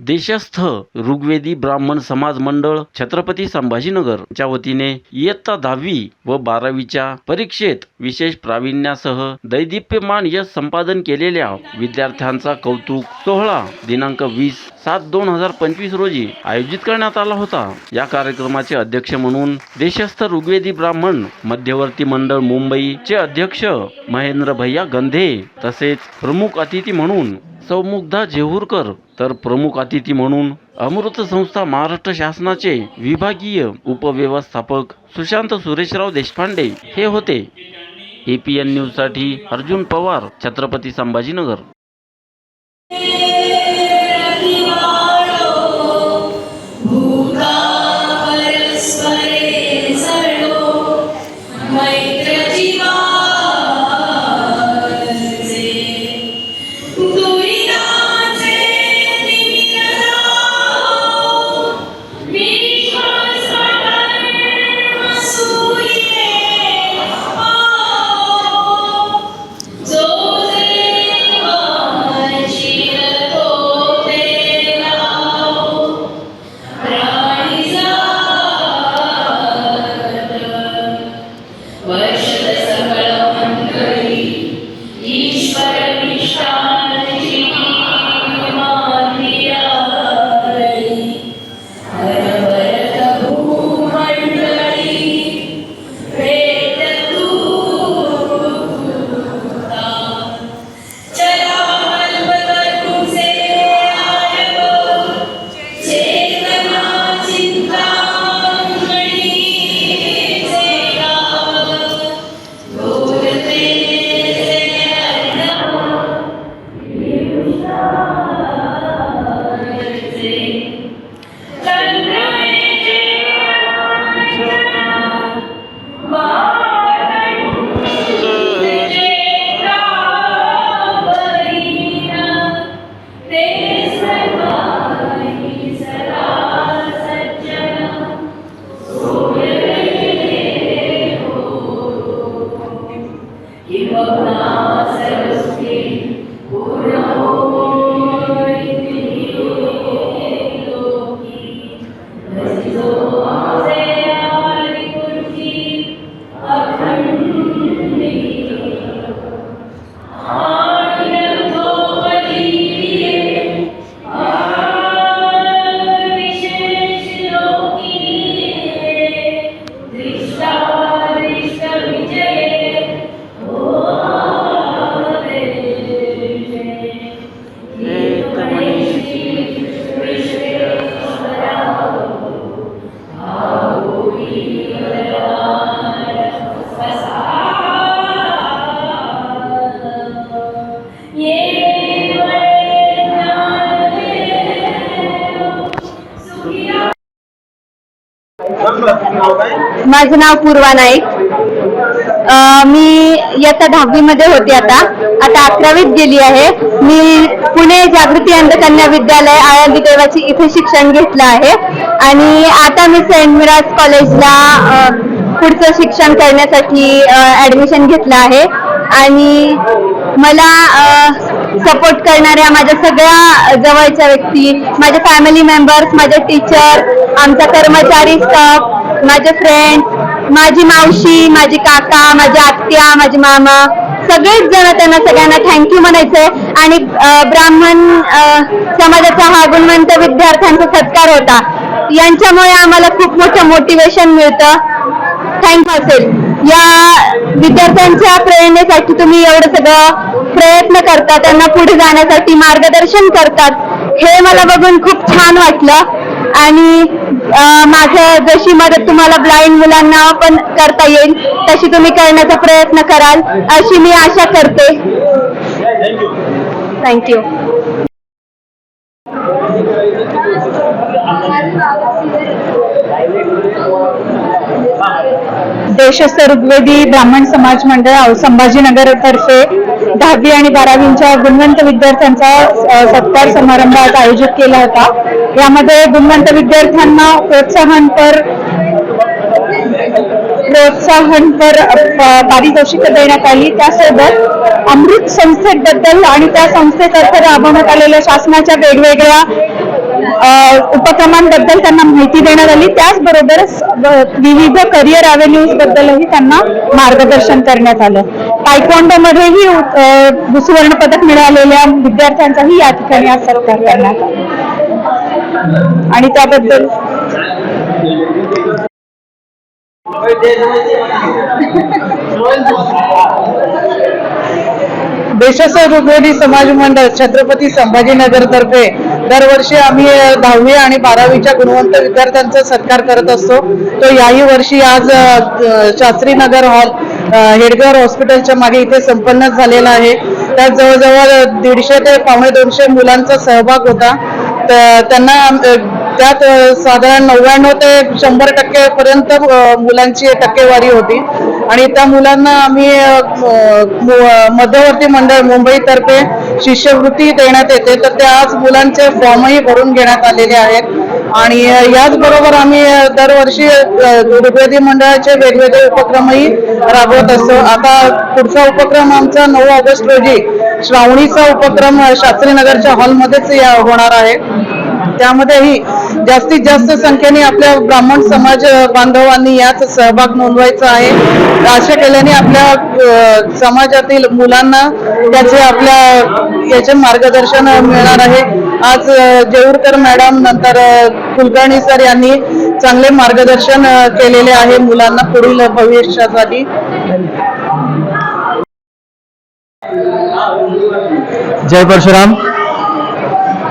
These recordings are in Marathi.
देशस्थ ऋग्वेदी ब्राह्मण समाज मंडळ छत्रपती संभाजीनगर च्या वतीने इयत्ता दहावी व बारावीच्या परीक्षेत विशेष प्रावीण्यासह दैदिप्यमान यश संपादन केलेल्या विद्यार्थ्यांचा कौतुक सोहळा दिनांक वीस सात दोन हजार पंचवीस रोजी आयोजित करण्यात आला होता. या कार्यक्रमाचे अध्यक्ष म्हणून देशस्थ ऋग्वेदी ब्राह्मण मध्यवर्ती मंडळ मुंबईचे अध्यक्ष महेंद्र भैया गंधे तसेच प्रमुख अतिथी म्हणून सौमुग्धा जेहूरकर तर प्रमुख अतिथी म्हणून अमृत संस्था महाराष्ट्र शासनाचे विभागीय उपव्यवस्थापक सुशांत सुरेशराव देशपांडे हे होते. एपीएन न्यूजसाठी अर्जुन पवार छत्रपती संभाजीनगर. भजितो आजे माझं नाव पूर्वा नाईक. मी इयत्ता दहावी मध्ये होते आता. आता अकरावीत गेली आहे. मी पुणे जागृती अंधकन्या विद्यालय आळंदी देवाची इथे शिक्षण घेतलं आहे. आणि आता मी सेंट मिराज कॉलेजला पुढचं शिक्षण करण्यासाठी ऍडमिशन घेतलं आहे. आणि मला सपोर्ट करणाऱ्या माझ्या सगळ्या जवळच्या व्यक्ती माझे फॅमिली मेंबर्स माझे टीचर आमचा कर्मचारी स्टाफ माझे फ्रेंड माझी मावशी माझी काका माझी आत्या माझे मामा सगळेच जण त्यांना सगळ्यांना थँक्यू म्हणायचंय आणि ब्राह्मण समाजाचा हा गुणवंत विद्यार्थ्यांचा सत्कार होता. यांच्यामुळे आम्हाला खूप मोठं मोटिवेशन मिळतं. थँक्यू असेल. या विद्यार्थ्यांच्या प्रेरणेसाठी तुम्ही एवढं सगळं प्रयत्न करता त्यांना पुढे जाण्यासाठी मार्गदर्शन करतात. हे मला बघून खूप छान वाटलं. आणि अं, माझं जशी मदत तुम्हाला ब्लाइंड मुलांना पण करता येईल तशी तुम्ही करण्याचा प्रयत्न कराल अशी मी आशा करते. थँक्यू देशस्थ ऋग्वेदी ब्राह्मण समाज मंडळ संभाजीनगर तर्फे दहावी आणि बारावीच्या गुणवंत विद्यार्थ्यांचा सत्कार समारंभ आज आयोजित केला होता. यामध्ये गुणवंत विद्यार्थ्यांना प्रोत्साहनपर प्रोत्साहनपर प- पारितोषिकं देण्यात आली. त्यासोबत अमृत संस्थेबद्दल आणि त्या संस्थेतर्फे राबवण्यात आलेल्या शासनाच्या वेगवेगळ्या उपक्रमांबद्दल त्यांना माहिती देण्यात आली. त्याचबरोबर विविध करिअर अव्हेन्यूज बद्दलही त्यांना मार्गदर्शन करण्यात आलं. पायकोंडो मध्येही सुवर्ण पदक मिळालेल्या विद्यार्थ्यांचाही या ठिकाणी आज सत्कार करण्यात आला. आणि त्याबद्दल देशाचं रुग्णी समाज मंडळ छत्रपती संभाजीनगर तर्फे दरवर्षी आम्ही दहावी आणि बारावीच्या गुणवंत विद्यार्थ्यांचा सत्कार करत असतो. तो याही वर्षी आज शास्त्रीनगर हॉल हेडगर हॉस्पिटलच्या मागे इथे संपन्न झालेला आहे. त्यात जवळजवळ दीडशे ते पावणे दोनशे मुलांचा सहभाग होता. तर त्यांना त्यात साधारण नव्याण्णव ते शंभर टक्के पर्यंत मुलांची टक्केवारी होती. आणि त्या मुलांना आम्ही म- मध्यवर्ती मंडळ मुंबईतर्फे शिष्यवृत्ती देण्यात येते. तर त्या आज मुलांचे फॉर्मही भरून घेण्यात आलेले आहेत. आणि याचबरोबर आम्ही दरवर्षी अ, ऋग्वेदी मंडळाचे वेगवेगळे उपक्रमही राबवत असतो. आता पुढचा उपक्रम आमचा नऊ ऑगस्ट रोजी श्रावणीचा उपक्रम शास्त्रीनगरच्या हॉलमध्येच या- होणार आहे. त्यामध्येही जास्तीत जास्त संख्येने आपल्या ब्राह्मण समाज बांधवांनी यात सहभाग नोंदवायचा आहे. अशा केल्याने आपल्या समाजातील मुलांना त्याचे आपल्या याचे मार्गदर्शन मिळणार आहे. आज अ, जेऊरकर मॅडम नंतर कुलकर्णी सर यांनी चांगले मार्गदर्शन केलेले आहे मुलांना पुढील भविष्यासाठी. जय परशुराम.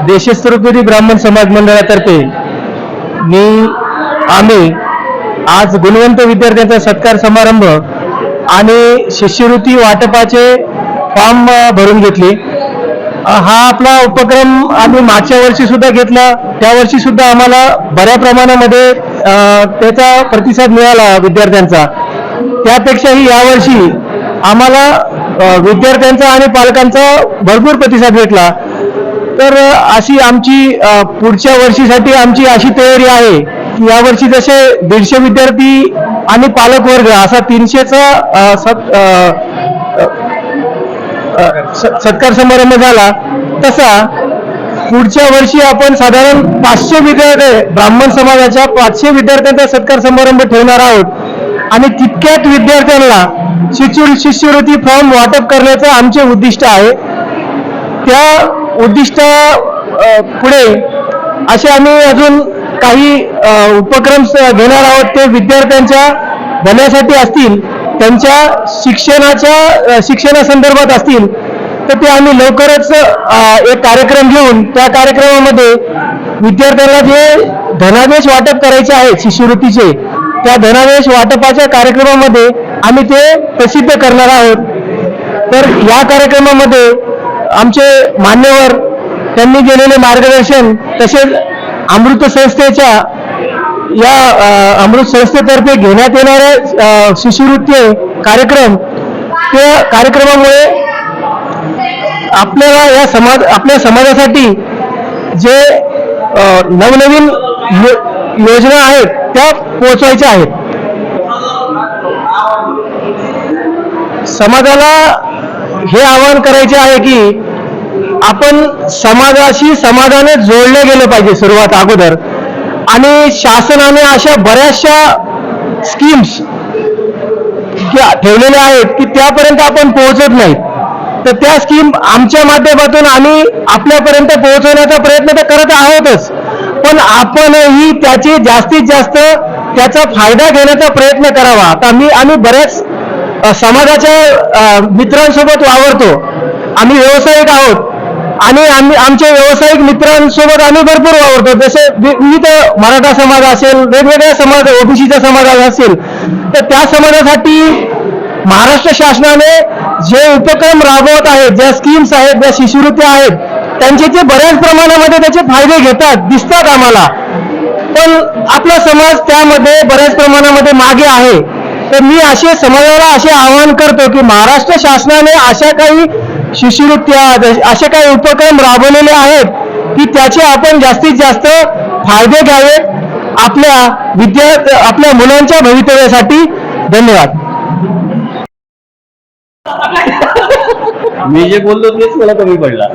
देशस्वरूपी ब्राह्मण समाज मंडळातर्फे मी आम्ही आज गुणवंत विद्यार्थ्यांचा सत्कार समारंभ आणि शिष्यवृत्ती वाटपाचे फॉर्म भरून घेतले. हा आपला उपक्रम आम्ही मागच्या वर्षी सुद्धा घेतला. त्या वर्षी सुद्धा आम्हाला बऱ्या प्रमाणामध्ये त्याचा प्रतिसाद मिळाला विद्यार्थ्यांचा. त्यापेक्षाही यावर्षी आम्हाला विद्यार्थ्यांचा आणि पालकांचा भरपूर प्रतिसाद भेटला. तर अशी आमची पुढच्या वर्षीसाठी आमची अशी तयारी आहे. की यावर्षी जसे दीडशे विद्यार्थी आणि पालक वर्ग असा तीनशेचा सत स- सत्कार समारंभ झाला. तसा पुढच्या वर्षी आपण साधारण पाचशे विद्यार्थी ब्राह्मण समाजाच्या पाचशे विद्यार्थ्यांचा सत्कार समारंभ ठेवणार आहोत. आणि तितक्याच विद्यार्थ्यांना शिष्य शिष्यवृत्ती फॉर्म वाटप करण्याचं आमचे उद्दिष्ट आहे. त्या उद्दिष्ट पुढे असे आम्ही अजून काही उपक्रम घेणार आहोत. ते विद्यार्थ्यांच्या भल्यासाठी असतील त्यांच्या शिक्षणाच्या शिक्षणासंदर्भात असतील तर ते आम्ही लवकरच एक कार्यक्रम घेऊन त्या कार्यक्रमामध्ये विद्यार्थ्यांना जे धनादेश वाटप करायचे आहेत शिष्यवृत्तीचे त्या धनादेश वाटपाच्या कार्यक्रमामध्ये आम्ही ते प्रसिद्ध करणार आहोत. तर या कार्यक्रमामध्ये आमचे मान्यवर त्यांनी केलेले मार्गदर्शन तसेच अमृत संस्थेच्या या अमृत संस्थेतर्फे घेण्यात येणारे शिष्यवृत्ती कार्यक्रम त्या कार्यक्रमामुळे आपल्याला या समाज आपल्या समाजासाठी जे नवनवीन योजना आहेत त्या पोहोचवायच्या आहेत. समाजाला हे आवाहन करायचे आहे की आपण समाजाशी समाजाने जोडले गेलं पाहिजे सुरुवात अगोदर. आणि शासनाने अशा बऱ्याचशा स्कीम्स ठेवलेल्या आहेत की त्यापर्यंत आपण पोहोचत नाही तर त्या स्कीम आमच्या माध्यमातून आम्ही आपल्यापर्यंत पोहोचवण्याचा प्रयत्न तर करत आहोतच. पण आपणही त्याची जास्तीत जास्त त्याचा फायदा घेण्याचा प्रयत्न करावा. आता मी आम्ही बऱ्याच समाजाच्या मित्रांसोबत वावरतो. आम्ही व्यावसायिक आहोत. आणि आम्ही आमच्या व्यावसायिक मित्रांसोबत आम्ही भरपूर वावरतो. जसे वि- विविध मराठा समाज असेल वेगवेगळ्या समाज ओबीसीचा समाज असेल तर त्या समाजासाठी महाराष्ट्र शासनाने जे उपक्रम राबवत आहेत ज्या स्कीम्स आहेत ज्या शिष्यवृत्त्या आहेत त्यांचे ते बऱ्याच प्रमाणामध्ये त्याचे फायदे घेतात दिसतात आम्हाला. पण आपला समाज त्यामध्ये बऱ्याच प्रमाणामध्ये मागे आहे. तर मी असे समाजाला असे आवाहन करतो की महाराष्ट्र शासनाने अशा काही शिष्यवृत्त्या असे काही उपक्रम राबवलेले आहेत की त्याचे आपण जास्तीत जास्त फायदे घ्यावेत आपल्या विद्या आपल्या मुलांच्या भवितव्यासाठी. धन्यवाद. मी जे बोललो तेच मला कमी पडला.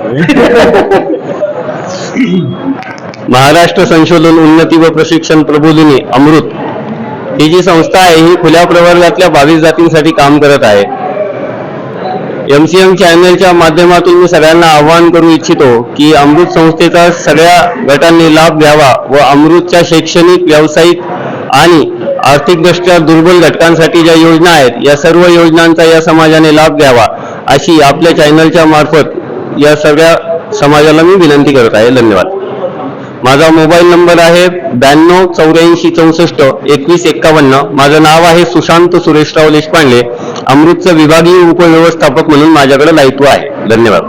महाराष्ट्र संशोधन उन्नती व प्रशिक्षण प्रबोधिनी अमृत ही जी संस्था आहे ही खुल्या प्रवर्गातल्या बावीस जातींसाठी काम करत आहे. एम सी एम चॅनलच्या माध्यमातून मी सगळ्यांना आवाहन करू इच्छितो की अमृत संस्थेचा सगळ्या गटांनी लाभ घ्यावा व अमृतच्या शैक्षणिक व्यावसायिक आणि आर्थिकदृष्ट्या दुर्बल घटकांसाठी ज्या योजना आहेत या सर्व योजनांचा या समाजाने लाभ घ्यावा अशी आपल्या चॅनलच्या मार्फत या सगळ्या समाजाला मी विनंती करत आहे. धन्यवाद. माझा मोबाईल नंबर आहे ब्याण्णव चौऱ्याऐंशी चौसष्ट एकवीस एक्कावन्न. माझं नाव आहे सुशांत सुरेशराव देशपांडे. अमृतचं विभागीय उपव्यवस्थापक म्हणून माझ्याकडे दायित्व आहे. धन्यवाद.